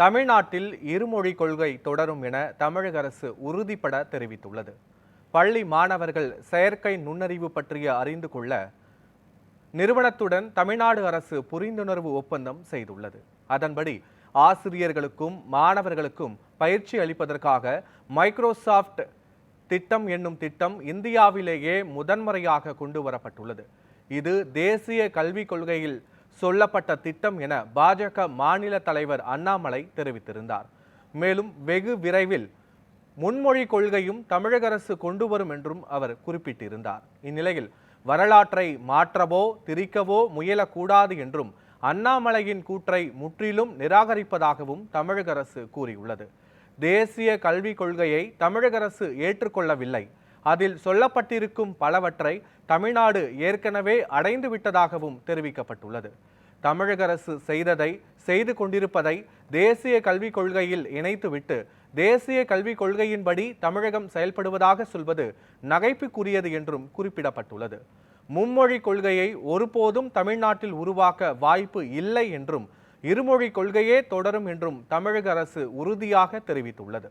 தமிழ்நாட்டில் இருமொழி கொள்கை தொடரும் என தமிழக அரசு உறுதிபட தெரிவித்துள்ளது. பள்ளி மாணவர்கள் செயற்கை நுண்ணறிவு பற்றிய அறிந்து கொள்ள நிறுவனத்துடன் தமிழ்நாடு அரசு புரிந்துணர்வு ஒப்பந்தம் செய்துள்ளது. அதன்படி ஆசிரியர்களுக்கும் மாணவர்களுக்கும் பயிற்சி அளிப்பதற்காக மைக்ரோசாஃப்ட் திட்டம் என்னும் திட்டம் இந்தியாவிலேயே முதன்முறையாக கொண்டு வரப்பட்டுள்ளது. இது தேசிய கல்விக் கொள்கையில் சொல்லப்பட்ட திட்டம் என பாஜக மாநில தலைவர் அண்ணாமலை தெரிவித்திருந்தார். மேலும் வெகு விரைவில் முன்மொழி கொள்கையும் தமிழக அரசு கொண்டு வரும் என்றும் அவர் குறிப்பிட்டிருந்தார். இந்நிலையில் வரலாற்றை மாற்றவோ திரிக்கவோ முயலக்கூடாது என்றும் அண்ணாமலையின் கூற்றை முற்றிலும் நிராகரிப்பதாகவும் தமிழக அரசு கூறியுள்ளது. தேசிய கல்விக் கொள்கையை தமிழக அரசு ஏற்றுக்கொள்ளவில்லை. அதில் சொல்லப்பட்டிருக்கும் பலவற்றை தமிழ்நாடு ஏற்கனவே அடைந்து விட்டதாகவும் தெரிவிக்கப்பட்டுள்ளது. தமிழக அரசு செய்ததை செய்து கொண்டிருப்பதை தேசிய கல்விக் கொள்கையில் இணைத்துவிட்டு தேசிய கல்விக் கொள்கையின்படி தமிழகம் செயல்படுவதாக சொல்வது நகைப்புக்குரியது என்றும் குறிப்பிடப்பட்டுள்ளது. மும்மொழி கொள்கையை ஒருபோதும் தமிழ்நாட்டில் உருவாக்க வாய்ப்பு இல்லை என்றும் இருமொழி கொள்கையே தொடரும் என்றும் தமிழக அரசு உறுதியாக தெரிவித்துள்ளது.